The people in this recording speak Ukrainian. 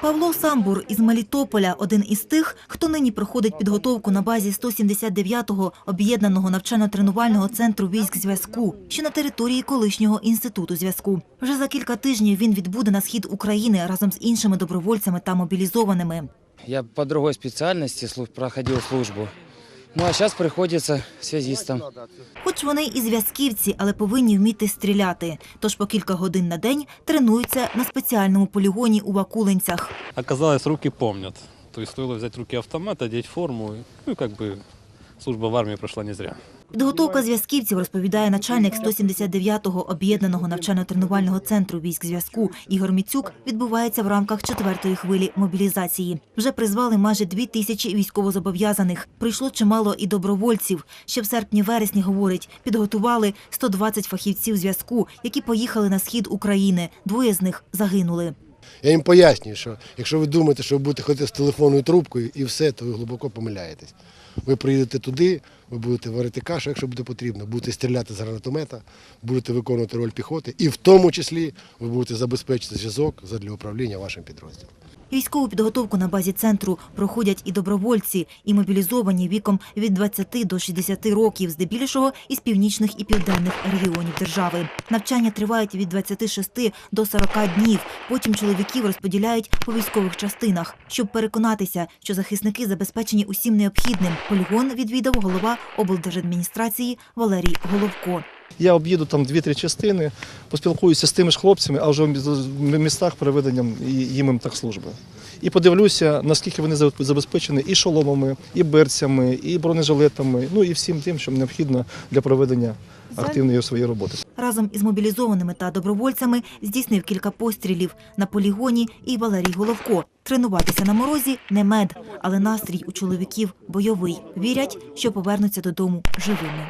Павло Самбур із Мелітополя – один із тих, хто нині проходить підготовку на базі 179-го об'єднаного навчально-тренувального центру військ зв'язку, що на території колишнього інституту зв'язку. Вже за кілька тижнів він відбуде на схід України разом з іншими добровольцями та мобілізованими. Я по другой специальности слу- проходил службу. Ну а зараз приходиться связистом. Хоч вони і зв'язківці, але повинні вміти стріляти. Тож по кілька годин на день тренуються на спеціальному полігоні у Вакулинцях. Оказалось, руки пам'ять. Тобто стоїло взяти руки автомат, діти форму. Ну, и как бы служба в армии прошла не зря. Підготовка зв'язківців, розповідає начальник 179-го об'єднаного навчально-тренувального центру військ зв'язку Ігор Міцюк, відбувається в рамках четвертої хвилі мобілізації. Вже призвали майже дві тисячі військовозобов'язаних. Прийшло чимало і добровольців. Ще в серпні-вересні, говорить, підготували 120 фахівців зв'язку, які поїхали на схід України. Двоє з них загинули. Я їм пояснюю, що якщо ви думаєте, що ви будете ходити з телефонною трубкою і все, то ви глибоко помиляєтесь. Ви приїдете туди, ви будете варити кашу, якщо буде потрібно, будете стріляти з гранатомета, будете виконувати роль піхоти, і в тому числі ви будете забезпечити зв'язок для управління вашим підрозділом. Військову підготовку на базі центру проходять і добровольці, і мобілізовані віком від 20 до 60 років, здебільшого із північних і південних регіонів держави. Навчання тривають від 26 до 40 днів. Потім чоловіків розподіляють по військових частинах, щоб переконатися, що захисники забезпечені усім необхідним. Полігон відвідав голова облдержадміністрації Валерій Головко. Я об'їду там дві-три частини, поспілкуюся з тими ж хлопцями, а вже в містах проведенням їм так служби. І подивлюся, наскільки вони забезпечені і шоломами, і берцями, і бронежилетами, ну і всім тим, що необхідно для проведення активної своєї роботи. Разом із мобілізованими та добровольцями здійснив кілька пострілів на полігоні і Валерій Головко. Тренуватися на морозі не мед, але настрій у чоловіків бойовий. Вірять, що повернуться додому живими.